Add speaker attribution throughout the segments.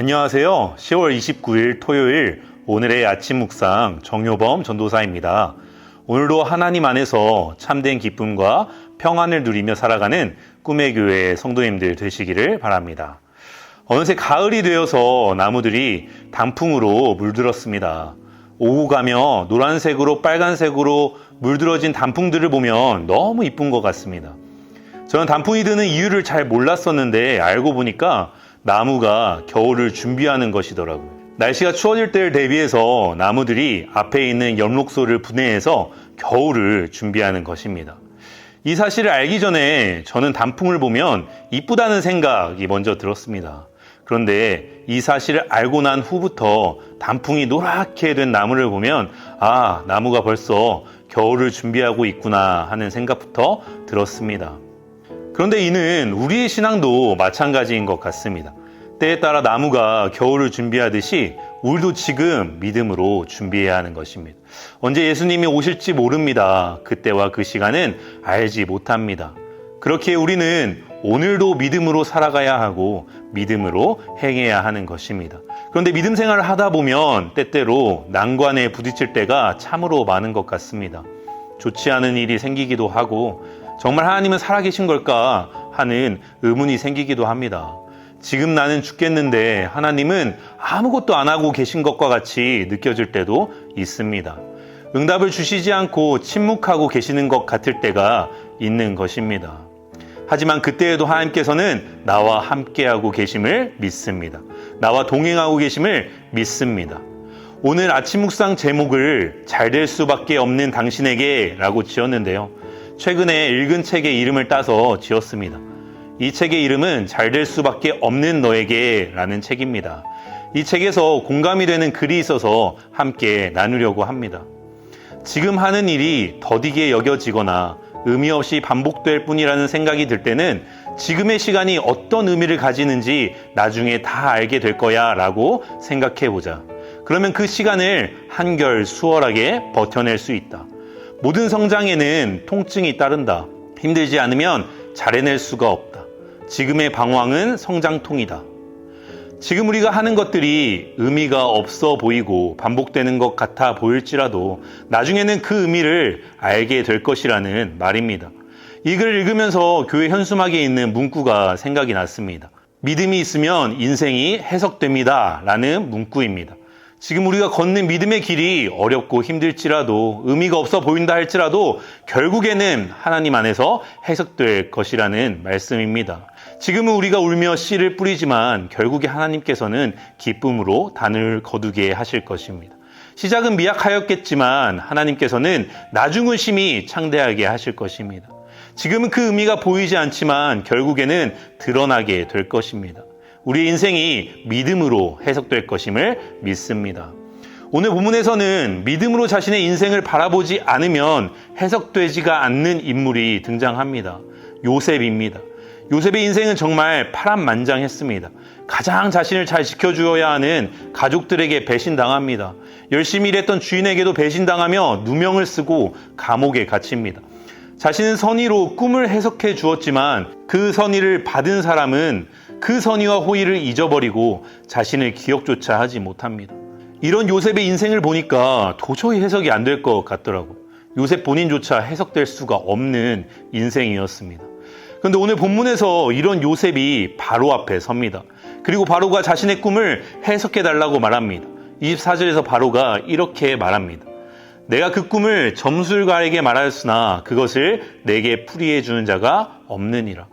Speaker 1: 안녕하세요. 10월 29일 토요일 오늘의 아침 묵상 정효범 전도사입니다. 오늘도 하나님 안에서 참된 기쁨과 평안을 누리며 살아가는 꿈의 교회 성도님들 되시기를 바랍니다. 어느새 가을이 되어서 나무들이 단풍으로 물들었습니다. 오후 가며 노란색으로 빨간색으로 물들어진 단풍들을 보면 너무 이쁜 것 같습니다. 저는 단풍이 드는 이유를 잘 몰랐었는데 알고 보니까 나무가 겨울을 준비하는 것이더라고요. 날씨가 추워질 때를 대비해서 나무들이 앞에 있는 엽록소를 분해해서 겨울을 준비하는 것입니다. 이 사실을 알기 전에 저는 단풍을 보면 이쁘다는 생각이 먼저 들었습니다. 그런데 이 사실을 알고 난 후부터 단풍이 노랗게 된 나무를 보면 아, 나무가 벌써 겨울을 준비하고 있구나 하는 생각부터 들었습니다. 그런데 이는 우리의 신앙도 마찬가지인 것 같습니다. 때에 따라 나무가 겨울을 준비하듯이 우리도 지금 믿음으로 준비해야 하는 것입니다. 언제 예수님이 오실지 모릅니다. 그때와 그 시간은 알지 못합니다. 그렇게 우리는 오늘도 믿음으로 살아가야 하고 믿음으로 행해야 하는 것입니다. 그런데 믿음 생활을 하다 보면 때때로 난관에 부딪힐 때가 참으로 많은 것 같습니다. 좋지 않은 일이 생기기도 하고 정말 하나님은 살아계신 걸까 하는 의문이 생기기도 합니다. 지금 나는 죽겠는데 하나님은 아무것도 안 하고 계신 것과 같이 느껴질 때도 있습니다. 응답을 주시지 않고 침묵하고 계시는 것 같을 때가 있는 것입니다. 하지만 그때에도 하나님께서는 나와 함께하고 계심을 믿습니다. 나와 동행하고 계심을 믿습니다. 오늘 아침 묵상 제목을 잘 될 수밖에 없는 당신에게 라고 지었는데요. 최근에 읽은 책의 이름을 따서 지었습니다. 이 책의 이름은 잘 될 수밖에 없는 너에게 라는 책입니다. 이 책에서 공감이 되는 글이 있어서 함께 나누려고 합니다. 지금 하는 일이 더디게 여겨지거나 의미 없이 반복될 뿐이라는 생각이 들 때는 지금의 시간이 어떤 의미를 가지는지 나중에 다 알게 될 거야 라고 생각해 보자. 그러면 그 시간을 한결 수월하게 버텨낼 수 있다. 모든 성장에는 통증이 따른다. 힘들지 않으면 잘해낼 수가 없다. 지금의 방황은 성장통이다. 지금 우리가 하는 것들이 의미가 없어 보이고 반복되는 것 같아 보일지라도 나중에는 그 의미를 알게 될 것이라는 말입니다. 이 글을 읽으면서 교회 현수막에 있는 문구가 생각이 났습니다. 믿음이 있으면 인생이 해석됩니다. 라는 문구입니다. 지금 우리가 걷는 믿음의 길이 어렵고 힘들지라도 의미가 없어 보인다 할지라도 결국에는 하나님 안에서 해석될 것이라는 말씀입니다. 지금은 우리가 울며 씨를 뿌리지만 결국에 하나님께서는 기쁨으로 단을 거두게 하실 것입니다. 시작은 미약하였겠지만 하나님께서는 나중은 심히 창대하게 하실 것입니다. 지금은 그 의미가 보이지 않지만 결국에는 드러나게 될 것입니다. 우리의 인생이 믿음으로 해석될 것임을 믿습니다. 오늘 본문에서는 믿음으로 자신의 인생을 바라보지 않으면 해석되지가 않는 인물이 등장합니다. 요셉입니다. 요셉의 인생은 정말 파란만장했습니다. 가장 자신을 잘 지켜주어야 하는 가족들에게 배신당합니다. 열심히 일했던 주인에게도 배신당하며 누명을 쓰고 감옥에 갇힙니다. 자신은 선의로 꿈을 해석해 주었지만 그 선의를 받은 사람은 그 선의와 호의를 잊어버리고 자신을 기억조차 하지 못합니다. 이런 요셉의 인생을 보니까 도저히 해석이 안 될 것 같더라고. 요셉 본인조차 해석될 수가 없는 인생이었습니다. 그런데 오늘 본문에서 이런 요셉이 바로 앞에 섭니다. 그리고 바로가 자신의 꿈을 해석해 달라고 말합니다. 24절에서 바로가 이렇게 말합니다. 내가 그 꿈을 점술가에게 말하였으나 그것을 내게 풀이해 주는 자가 없느니라.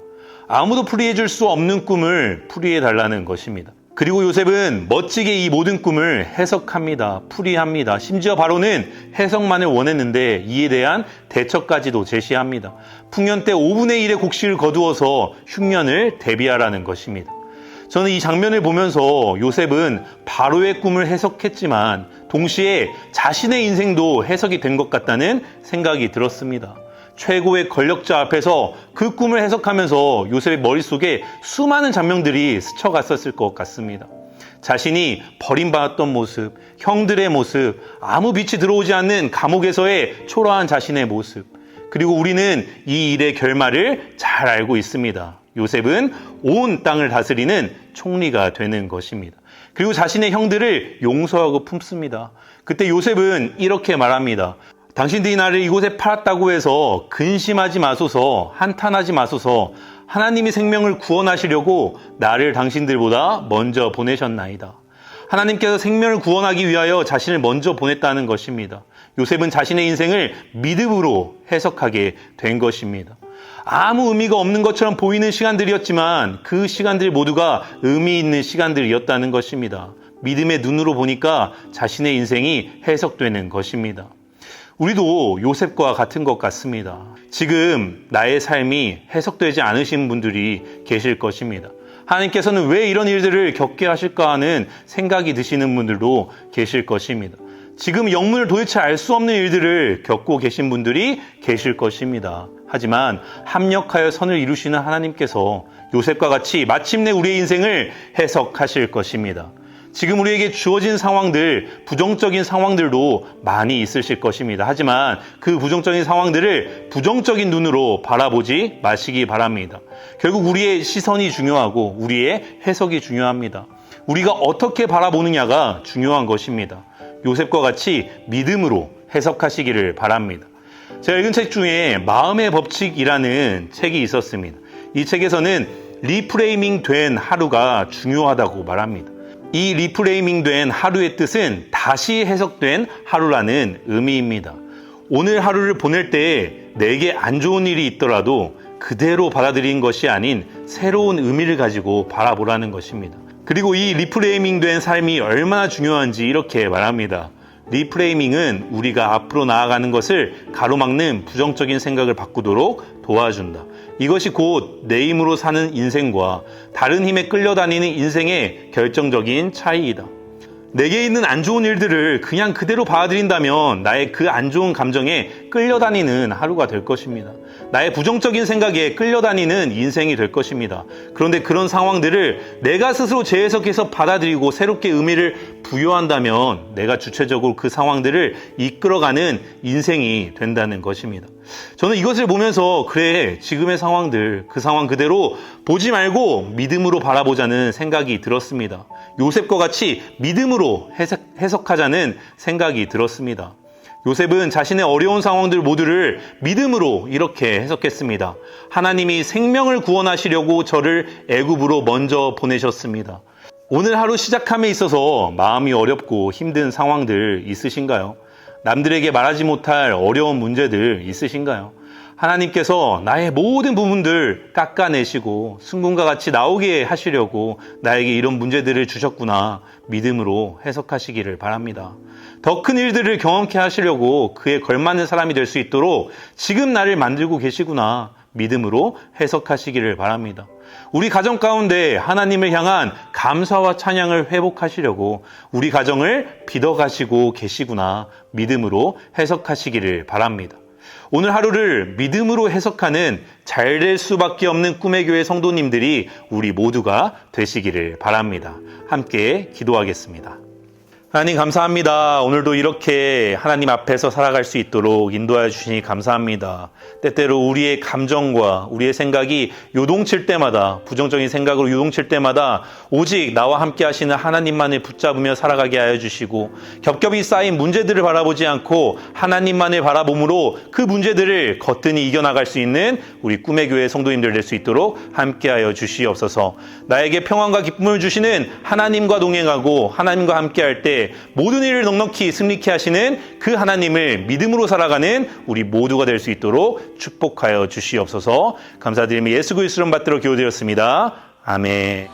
Speaker 1: 아무도 풀이해 줄 수 없는 꿈을 풀이해 달라는 것입니다. 그리고 요셉은 멋지게 이 모든 꿈을 해석합니다. 풀이합니다. 심지어 바로는 해석만을 원했는데 이에 대한 대처까지도 제시합니다. 풍년 때 5분의 1의 곡식을 거두어서 흉년을 대비하라는 것입니다. 저는 이 장면을 보면서 요셉은 바로의 꿈을 해석했지만 동시에 자신의 인생도 해석이 된 것 같다는 생각이 들었습니다. 최고의 권력자 앞에서 그 꿈을 해석하면서 요셉의 머릿속에 수많은 장면들이 스쳐갔었을 것 같습니다. 자신이 버림받았던 모습, 형들의 모습, 아무 빛이 들어오지 않는 감옥에서의 초라한 자신의 모습, 그리고 우리는 이 일의 결말을 잘 알고 있습니다. 요셉은 온 땅을 다스리는 총리가 되는 것입니다. 그리고 자신의 형들을 용서하고 품습니다. 그때 요셉은 이렇게 말합니다. 당신들이 나를 이곳에 팔았다고 해서 근심하지 마소서, 한탄하지 마소서, 하나님이 생명을 구원하시려고 나를 당신들보다 먼저 보내셨나이다. 하나님께서 생명을 구원하기 위하여 자신을 먼저 보냈다는 것입니다. 요셉은 자신의 인생을 믿음으로 해석하게 된 것입니다. 아무 의미가 없는 것처럼 보이는 시간들이었지만 그 시간들 모두가 의미 있는 시간들이었다는 것입니다. 믿음의 눈으로 보니까 자신의 인생이 해석되는 것입니다. 우리도 요셉과 같은 것 같습니다. 지금 나의 삶이 해석되지 않으신 분들이 계실 것입니다. 하나님께서는 왜 이런 일들을 겪게 하실까 하는 생각이 드시는 분들도 계실 것입니다. 지금 영문을 도대체 알 수 없는 일들을 겪고 계신 분들이 계실 것입니다. 하지만 합력하여 선을 이루시는 하나님께서 요셉과 같이 마침내 우리의 인생을 해석하실 것입니다. 지금 우리에게 주어진 상황들, 부정적인 상황들도 많이 있으실 것입니다. 하지만 그 부정적인 상황들을 부정적인 눈으로 바라보지 마시기 바랍니다. 결국 우리의 시선이 중요하고 우리의 해석이 중요합니다. 우리가 어떻게 바라보느냐가 중요한 것입니다. 요셉과 같이 믿음으로 해석하시기를 바랍니다. 제가 읽은 책 중에 마음의 법칙이라는 책이 있었습니다. 이 책에서는 리프레이밍 된 하루가 중요하다고 말합니다. 이 리프레이밍 된 하루의 뜻은 다시 해석된 하루라는 의미입니다. 오늘 하루를 보낼 때 내게 안 좋은 일이 있더라도 그대로 받아들인 것이 아닌 새로운 의미를 가지고 바라보라는 것입니다. 그리고 이 리프레이밍 된 삶이 얼마나 중요한지 이렇게 말합니다. 리프레이밍은 우리가 앞으로 나아가는 것을 가로막는 부정적인 생각을 바꾸도록 도와준다. 이것이 곧 내 힘으로 사는 인생과 다른 힘에 끌려다니는 인생의 결정적인 차이이다. 내게 있는 안 좋은 일들을 그냥 그대로 받아들인다면 나의 그 안 좋은 감정에 끌려다니는 하루가 될 것입니다. 나의 부정적인 생각에 끌려다니는 인생이 될 것입니다. 그런데 그런 상황들을 내가 스스로 재해석해서 받아들이고 새롭게 의미를 부여한다면 내가 주체적으로 그 상황들을 이끌어가는 인생이 된다는 것입니다. 저는 이것을 보면서 그래 지금의 상황들 그 상황 그대로 보지 말고 믿음으로 바라보자는 생각이 들었습니다. 요셉과 같이 믿음으로 해석, 해석하자는 생각이 들었습니다. 요셉은 자신의 어려운 상황들 모두를 믿음으로 이렇게 해석했습니다. 하나님이 생명을 구원하시려고 저를 애굽으로 먼저 보내셨습니다. 오늘 하루 시작함에 있어서 마음이 어렵고 힘든 상황들 있으신가요? 남들에게 말하지 못할 어려운 문제들 있으신가요? 하나님께서 나의 모든 부분들 깎아내시고 승군과 같이 나오게 하시려고 나에게 이런 문제들을 주셨구나 믿음으로 해석하시기를 바랍니다. 더 큰 일들을 경험케 하시려고 그에 걸맞는 사람이 될 수 있도록 지금 나를 만들고 계시구나 믿음으로 해석하시기를 바랍니다. 우리 가정 가운데 하나님을 향한 감사와 찬양을 회복하시려고 우리 가정을 빚어가시고 계시구나 믿음으로 해석하시기를 바랍니다. 오늘 하루를 믿음으로 해석하는 잘 될 수밖에 없는 꿈의 교회 성도님들이 우리 모두가 되시기를 바랍니다. 함께 기도하겠습니다. 하나님 감사합니다. 오늘도 이렇게 하나님 앞에서 살아갈 수 있도록 인도하여 주시니 감사합니다. 때때로 우리의 감정과 우리의 생각이 요동칠 때마다 부정적인 생각으로 요동칠 때마다 오직 나와 함께 하시는 하나님만을 붙잡으며 살아가게 하여 주시고 겹겹이 쌓인 문제들을 바라보지 않고 하나님만을 바라봄으로 그 문제들을 거뜬히 이겨나갈 수 있는 우리 꿈의 교회 성도님들 될 수 있도록 함께 하여 주시옵소서. 나에게 평안과 기쁨을 주시는 하나님과 동행하고 하나님과 함께 할 때 모든 일을 넉넉히 승리케 하시는 그 하나님을 믿음으로 살아가는 우리 모두가 될 수 있도록 축복하여 주시옵소서. 감사드리며 예수 그리스도를 받들어 기도드렸습니다. 아멘.